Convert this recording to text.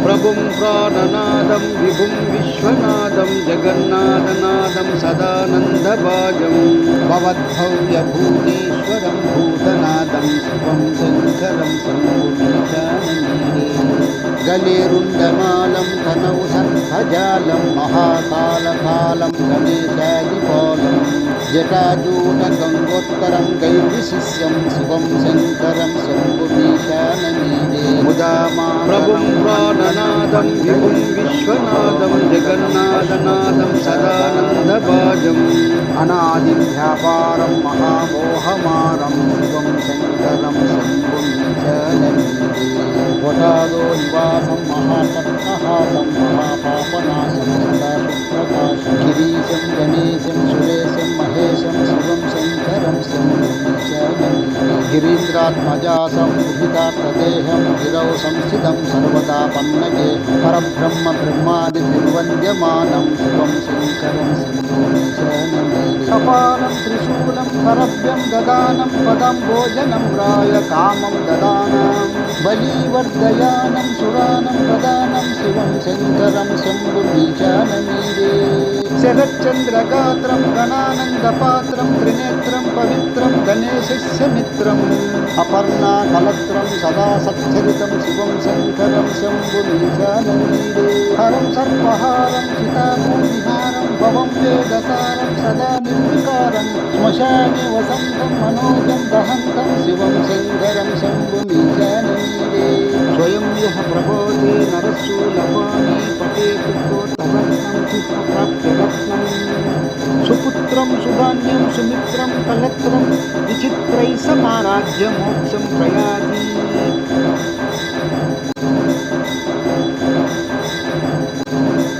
ప్రభుం ప్రాణనాదం విభుం విశ్వనాదం జగన్నాథనాదం సదానందభాజం భవద్భవ్యభూతీశ్వరం భూతనాదం శివం శంకరం శంభుమీశానమీరే గలేరుండమాలం కనౌ సర్పజాలం మహాకాలకాలం గణేశాదిపాలం జటాజూటగంగోత్తరం గైర్విశిష్యం శివం శంకరం శంభుమీశానమీరే ముదామా ప్రభుం ప్రాణనాదం విభుం విశ్వనాదం జగన్నాథనాదం సదానందభాజం అనాదిం వ్యాపారం మహామోహమారం శివం శంకరం శంభుమీశానమీరే వటాదో నివాసం మహాపట్టహాసం మహాపాపనాశం గిరీంద్రాత్మజాసం విహితార్థదేహం గిరౌ సంస్థితం సర్వదా పన్నగేహం పరబ్రహ్మ బ్రహ్మాది నిర్వంద్యమానం శివం శంకరం శంభుమీశానమీరే కపాలం త్రిశూలం కరవ్యం దదానం పదం భోజనం రాయ కామం దదానం బలీవర్ధయానం సురానం ప్రదానం శివం శంకరం శంభుమీశానమీరే శరచ్చంద్రగాత్రం గణానందపాత్రం త్రినేత్రం పవిత్రం గణేశస్య మిత్రం. అపర్ణా కలత్రం సదా సచ్చరితం శివం శంకరం శంభుమీశానమీరే హరం సర్వహారం చితామూవిహారం భవం వేదసారం సదా నిర్వికారం. శ్మశాని వసంతం మనోజం దహంతం శివం శంకరం శంభుమీశానమీరే స్వయం యః ప్రభోతే నరశూలపాణి పఠేతు కోటరత్నం ప్రాప్యరత్నం సుపుత్రం శుభాన్యం సుమిత్రం కలత్రం విచిత్రై సమారాజ్య మోక్షం ప్రయాతి.